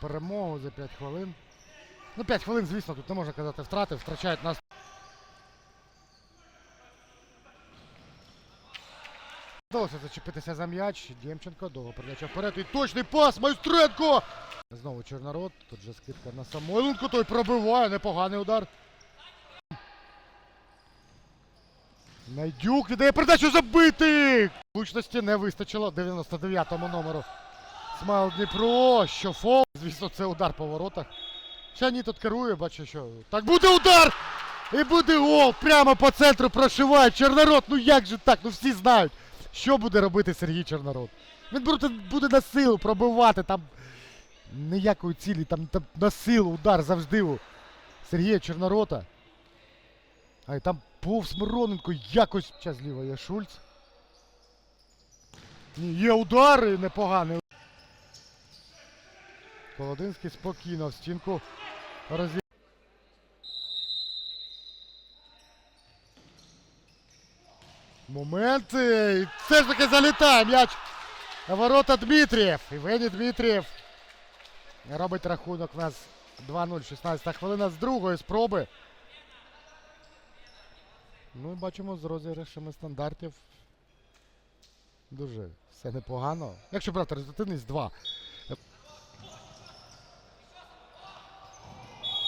перемогу за 5 хвилин. Ну, 5 хвилин, звісно, тут не можна казати втрати, втрачають нас. Вдалося зачепитися за м'яч. Дємченко, довго передача вперед. І точний пас, Майстренко! Знову Чорнород. Тут же скидка на Самойленко, той пробиває, непоганий удар. Найдюк віддає передачу забити! Влучності не вистачило 99-му номеру. Смайл Дніпро, що фол. Звісно, це удар по воротах. Ще тут керує, бачу, що. Так буде удар! І буде гол! Прямо по центру прошиває Чорнород. Ну як же так? Ну всі знають, що буде робити Сергій Чорнород. Він буде, буде на силу пробивати там. Ніякої цілі, там, там на силу удар завжди у Сергія Чорнорота. А і там повз Мироненко якось час зліва є Шульц. Ні, є удари непоганий. Колодинський спокійно в стінку розі... Момент. І все ж таки залітає м'яч. Ворота Дмитрієв. Євгеній Дмитрієв. Робить рахунок у нас 2-0, 16 хвилина з другої спроби. Ну і бачимо з розіграшами стандартів. Дуже все непогано. Якщо брати результативність 2.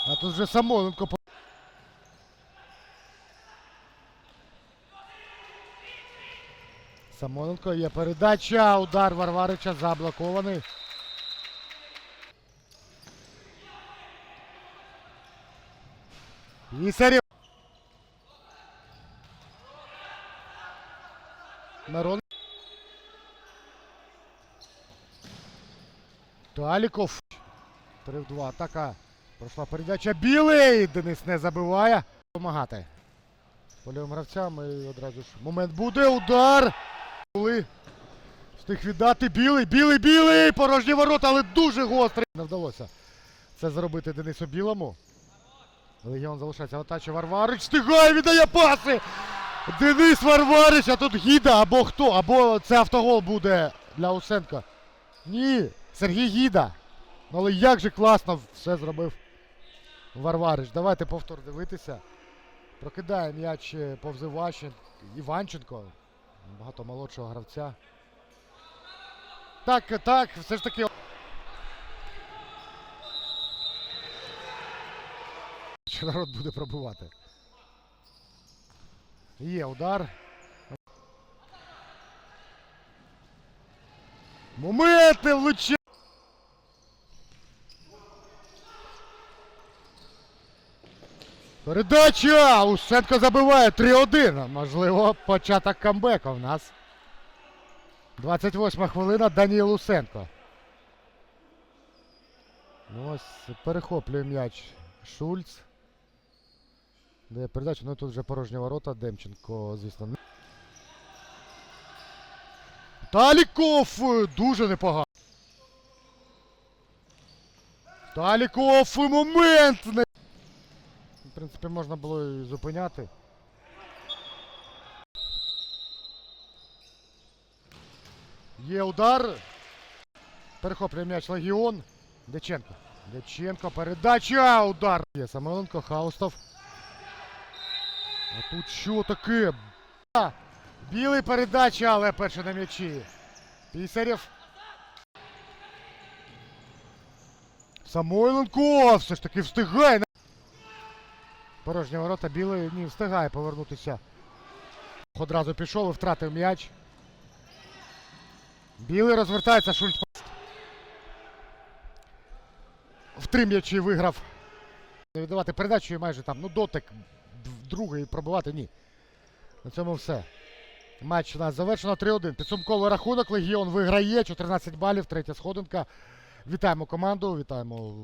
А тут вже Самойленко. по- Самойленко є передача. Удар Варварича заблокований. Пісарів. Мирон. Таліков. 3 в 2. Атака. Пройшла передача. Білий. Денис не забиває. Помагати. Польовим гравцям і одразу ж момент буде. Удар. Були. Встиг віддати. Білий. Білий, білий. Порожні ворота, але дуже гострий. Не вдалося це зробити Денису Білому. Легіон залишається в атачі. Варварич встигає, віддає паси. Денис Варварич, а тут Гіда або хто, або це автогол буде для Усенка. Ні, Сергій Гіда. Ну, Але як же класно все зробив Варварич. Давайте повтор дивитися. Прокидає м'яч е, повз Іващен- Іванченко. Багато молодшого гравця. Так, так, все ж таки. Чи народ буде пробувати? Є удар. Моменти влучає. Передача! Усенко забиває 3-1. Можливо, початок камбеку в нас. 28 хвилина Даніл Усенко. Ну ось перехоплює м'яч Шульц. Дає передачу, ну тут вже порожні ворота. Демченко, звісно. Таліков дуже непогано. Таліков момент! Принципі, можна було і зупиняти. Є удар. Перехоплює м'яч Легіон. Деченко. Деченко, передача, удар. Є Самойленко, Хаустов. А тут що таке? Білий передача, але перший на м'ячі. Пісарєв. Самойленко все ж таки встигає. Порожні ворота білий не встигає повернутися. Одразу пішов і втратив м'яч. Білий розвертається, Шульц. В три м'ячі виграв. Віддавати передачу і майже там, ну, дотик другий пробивати ні. На цьому все. Матч у нас завершено 3-1. Підсумковий рахунок. Легіон виграє. 14 балів, третя сходинка. Вітаємо команду, вітаємо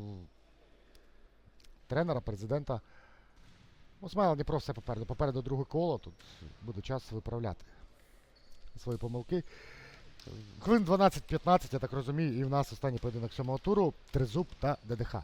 тренера, президента. У не Дніпро все попереду. Попереду друге коло. Тут буде час виправляти свої помилки. Хвилин 12-15, я так розумію, і в нас останній поєдинок сьомого туру. Тризуб та ДДХ.